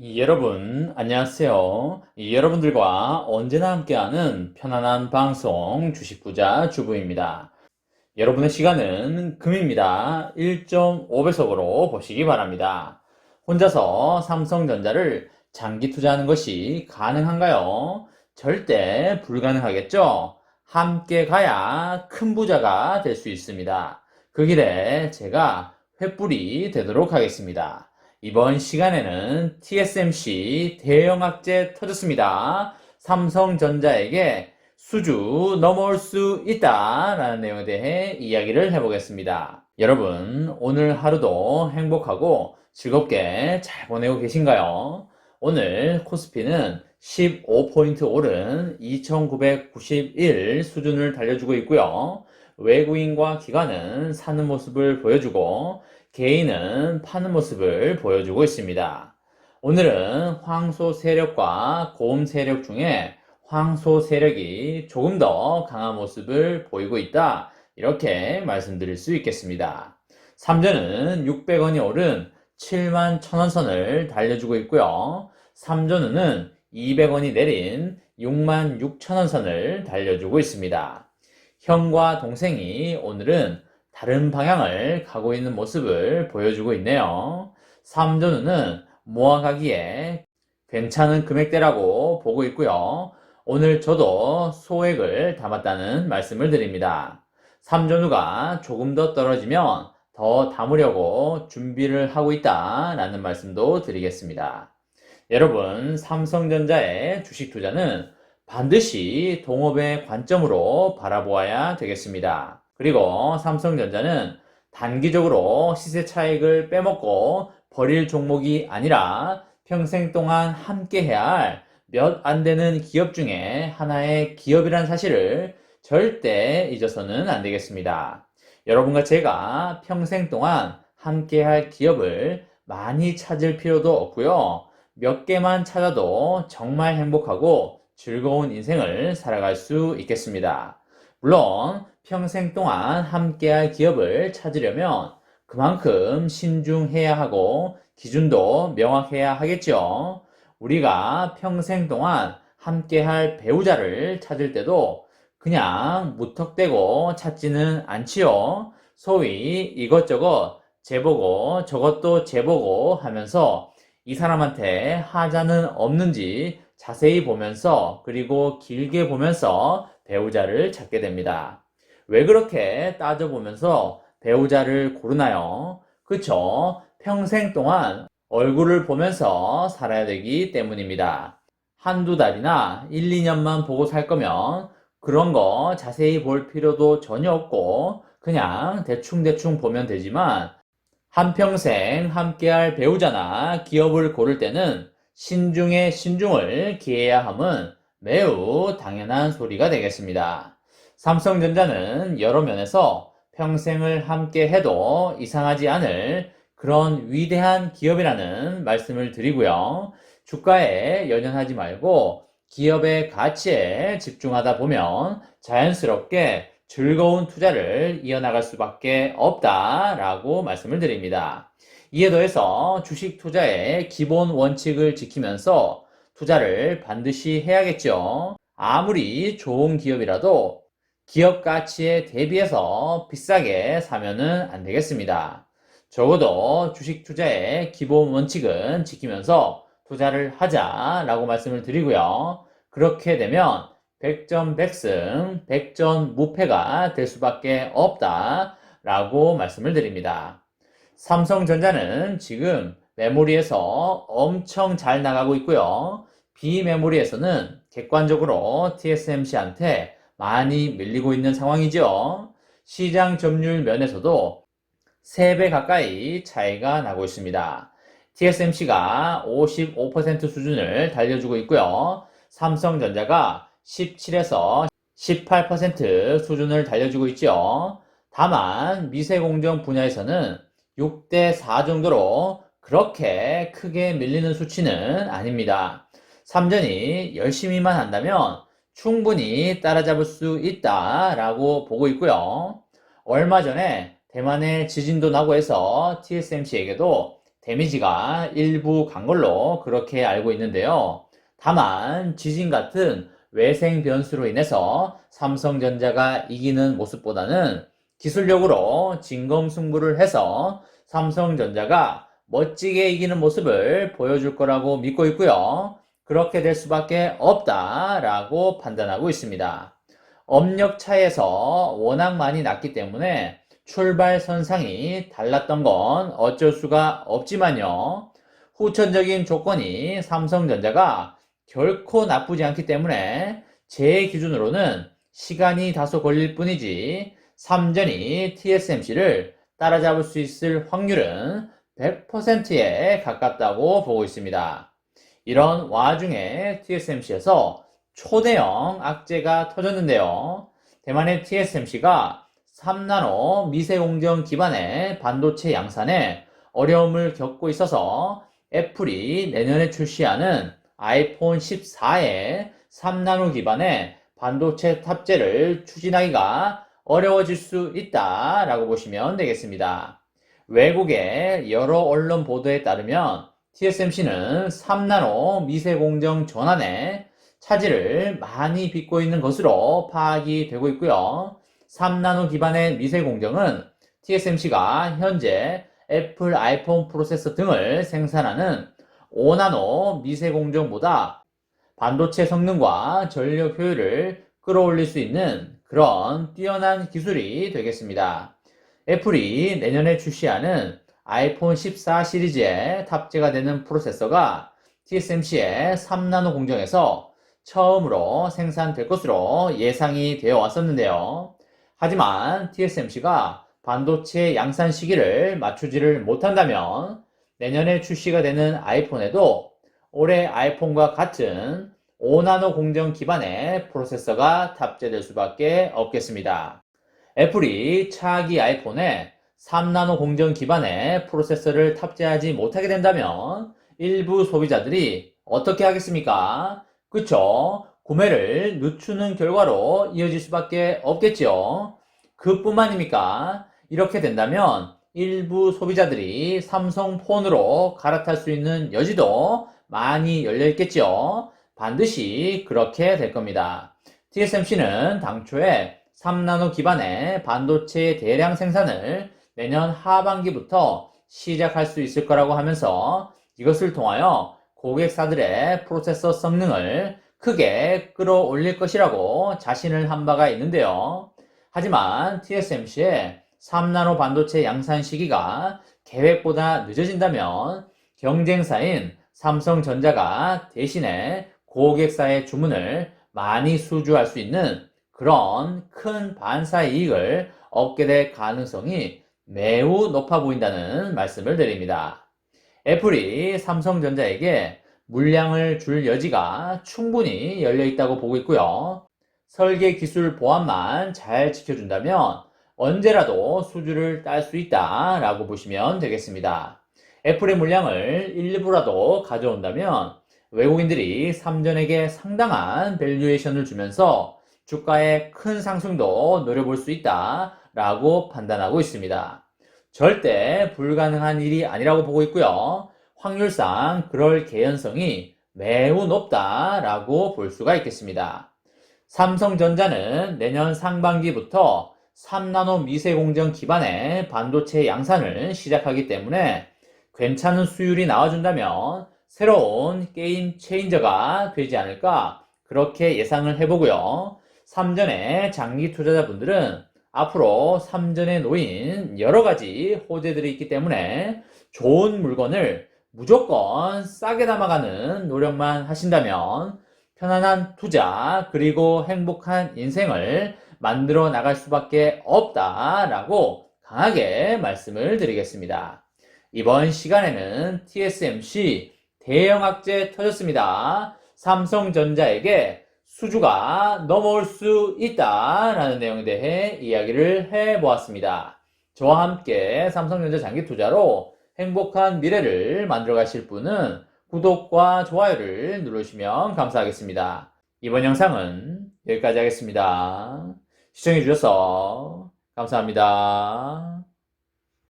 여러분, 안녕하세요. 여러분들과 언제나 함께하는 편안한 방송 주식부자 주부입니다. 여러분의 시간은 금입니다. 1.5배속으로 보시기 바랍니다. 혼자서 삼성전자를 장기 투자하는 것이 가능한가요? 절대 불가능하겠죠? 함께 가야 큰 부자가 될 수 있습니다. 그 길에 제가 횃불이 되도록 하겠습니다. 이번 시간에는 TSMC 대형 악재 터졌습니다. 삼성전자에게 수주 넘어올 수 있다라는 내용에 대해 이야기를 해보겠습니다. 여러분, 오늘 하루도 행복하고 즐겁게 잘 보내고 계신가요? 오늘 코스피는 15포인트 오른 2991 수준을 달려주고 있고요. 외국인과 기관은 사는 모습을 보여주고 개인은 파는 모습을 보여주고 있습니다. 오늘은 황소 세력과 곰 세력 중에 황소 세력이 조금 더 강한 모습을 보이고 있다. 이렇게 말씀드릴 수 있겠습니다. 삼전은 600원이 오른 7만 1000원 선을 달려주고 있고요. 삼전은 200원이 내린 6만 6천원 선을 달려주고 있습니다. 형과 동생이 오늘은 다른 방향을 가고 있는 모습을 보여주고 있네요. 삼전우는 모아가기에 괜찮은 금액대라고 보고 있고요. 오늘 저도 소액을 담았다는 말씀을 드립니다. 삼전우가 조금 더 떨어지면 더 담으려고 준비를 하고 있다라는 말씀도 드리겠습니다. 여러분, 삼성전자의 주식 투자는 반드시 동업의 관점으로 바라보아야 되겠습니다. 그리고 삼성전자는 단기적으로 시세 차익을 빼먹고 버릴 종목이 아니라 평생 동안 함께 해야 할 몇 안 되는 기업 중에 하나의 기업이란 사실을 절대 잊어서는 안 되겠습니다. 여러분과 제가 평생 동안 함께 할 기업을 많이 찾을 필요도 없고요. 몇 개만 찾아도 정말 행복하고 즐거운 인생을 살아갈 수 있겠습니다. 물론 평생 동안 함께할 기업을 찾으려면 그만큼 신중해야 하고 기준도 명확해야 하겠죠. 우리가 평생 동안 함께할 배우자를 찾을 때도 그냥 무턱대고 찾지는 않지요. 소위 이것저것 재보고 저것도 재보고 하면서 이 사람한테 하자는 없는지 자세히 보면서 그리고 길게 보면서 배우자를 찾게 됩니다. 왜 그렇게 따져보면서 배우자를 고르나요? 그쵸? 평생 동안 얼굴을 보면서 살아야 되기 때문입니다. 한두 달이나 1, 2년만 보고 살 거면 그런 거 자세히 볼 필요도 전혀 없고 그냥 대충대충 보면 되지만 한평생 함께할 배우자나 기업을 고를 때는 신중에 신중을 기해야 함은 매우 당연한 소리가 되겠습니다. 삼성전자는 여러 면에서 평생을 함께 해도 이상하지 않을 그런 위대한 기업이라는 말씀을 드리고요. 주가에 연연하지 말고 기업의 가치에 집중하다 보면 자연스럽게 즐거운 투자를 이어나갈 수밖에 없다라고 말씀을 드립니다. 이에 더해서 주식 투자의 기본 원칙을 지키면서 투자를 반드시 해야겠죠. 아무리 좋은 기업이라도 기업 가치에 대비해서 비싸게 사면은 안 되겠습니다. 적어도 주식 투자의 기본 원칙은 지키면서 투자를 하자라고 말씀을 드리고요. 그렇게 되면 100점 100승, 100전 무패가 될 수밖에 없다라고 말씀을 드립니다. 삼성전자는 지금 메모리에서 엄청 잘 나가고 있고요. 비메모리에서는 객관적으로 TSMC한테 많이 밀리고 있는 상황이죠. 시장 점유율 면에서도 3배 가까이 차이가 나고 있습니다. TSMC가 55% 수준을 달려주고 있고요. 삼성전자가 17에서 18% 수준을 달려주고 있죠. 다만 미세공정 분야에서는 6대 4 정도로 그렇게 크게 밀리는 수치는 아닙니다. 삼전이 열심히만 한다면 충분히 따라잡을 수 있다라고 보고 있고요. 얼마 전에 대만에 지진도 나고 해서 TSMC에게도 데미지가 일부 간 걸로 그렇게 알고 있는데요. 다만 지진 같은 외생 변수로 인해서 삼성전자가 이기는 모습보다는 기술력으로 진검승부를 해서 삼성전자가 멋지게 이기는 모습을 보여줄 거라고 믿고 있고요. 그렇게 될 수밖에 없다라고 판단하고 있습니다. 업력 차에서 워낙 많이 났기 때문에 출발 선상이 달랐던 건 어쩔 수가 없지만요. 후천적인 조건이 삼성전자가 결코 나쁘지 않기 때문에 제 기준으로는 시간이 다소 걸릴 뿐이지 삼전이 TSMC를 따라잡을 수 있을 확률은 100%에 가깝다고 보고 있습니다. 이런 와중에 TSMC에서 초대형 악재가 터졌는데요. 대만의 TSMC가 3나노 미세 공정 기반의 반도체 양산에 어려움을 겪고 있어서 애플이 내년에 출시하는 아이폰 14에 3나노 기반의 반도체 탑재를 추진하기가 어려워질 수 있다라고 보시면 되겠습니다. 외국의 여러 언론 보도에 따르면 TSMC는 3나노 미세 공정 전환에 차질을 많이 빚고 있는 것으로 파악이 되고 있고요. 3나노 기반의 미세 공정은 TSMC가 현재 애플 아이폰 프로세서 등을 생산하는 5나노 미세 공정보다 반도체 성능과 전력 효율을 끌어올릴 수 있는 그런 뛰어난 기술이 되겠습니다. 애플이 내년에 출시하는 아이폰 14 시리즈에 탑재가 되는 프로세서가 TSMC의 3나노 공정에서 처음으로 생산될 것으로 예상이 되어 왔었는데요. 하지만 TSMC가 반도체 양산 시기를 맞추지를 못한다면 내년에 출시가 되는 아이폰에도 올해 아이폰과 같은 5나노 공정 기반의 프로세서가 탑재될 수밖에 없겠습니다. 애플이 차기 아이폰에 3나노 공정 기반의 프로세서를 탑재하지 못하게 된다면 일부 소비자들이 어떻게 하겠습니까? 그쵸? 구매를 늦추는 결과로 이어질 수밖에 없겠죠. 그뿐만입니까? 이렇게 된다면 일부 소비자들이 삼성 폰으로 갈아탈 수 있는 여지도 많이 열려 있겠죠. 반드시 그렇게 될 겁니다. TSMC는 당초에 3나노 기반의 반도체 대량 생산을 내년 하반기부터 시작할 수 있을 거라고 하면서 이것을 통하여 고객사들의 프로세서 성능을 크게 끌어올릴 것이라고 자신을 한 바가 있는데요. 하지만 TSMC의 3나노 반도체 양산 시기가 계획보다 늦어진다면 경쟁사인 삼성전자가 대신에 고객사의 주문을 많이 수주할 수 있는 그런 큰 반사 이익을 얻게 될 가능성이 매우 높아 보인다는 말씀을 드립니다. 애플이 삼성전자에게 물량을 줄 여지가 충분히 열려 있다고 보고 있고요. 설계 기술 보안만 잘 지켜준다면 언제라도 수주를 딸 수 있다라고 보시면 되겠습니다. 애플의 물량을 일부라도 가져온다면 외국인들이 삼전에게 상당한 밸류에이션을 주면서 주가의 큰 상승도 노려볼 수 있다라고 판단하고 있습니다. 절대 불가능한 일이 아니라고 보고 있고요. 확률상 그럴 개연성이 매우 높다라고 볼 수가 있겠습니다. 삼성전자는 내년 상반기부터 3나노 미세공정 기반의 반도체 양산을 시작하기 때문에 괜찮은 수율이 나와준다면 새로운 게임 체인저가 되지 않을까 그렇게 예상을 해보고요. 삼전의 장기 투자자분들은 앞으로 삼전에 놓인 여러 가지 호재들이 있기 때문에 좋은 물건을 무조건 싸게 담아가는 노력만 하신다면 편안한 투자 그리고 행복한 인생을 만들어 나갈 수밖에 없다라고 강하게 말씀을 드리겠습니다. 이번 시간에는 TSMC 대형 악재 터졌습니다. 삼성전자에게 수주가 넘어올 수 있다라는 내용에 대해 이야기를 해보았습니다. 저와 함께 삼성전자 장기 투자로 행복한 미래를 만들어 가실 분은 구독과 좋아요를 누르시면 감사하겠습니다. 이번 영상은 여기까지 하겠습니다. 시청해주셔서 감사합니다.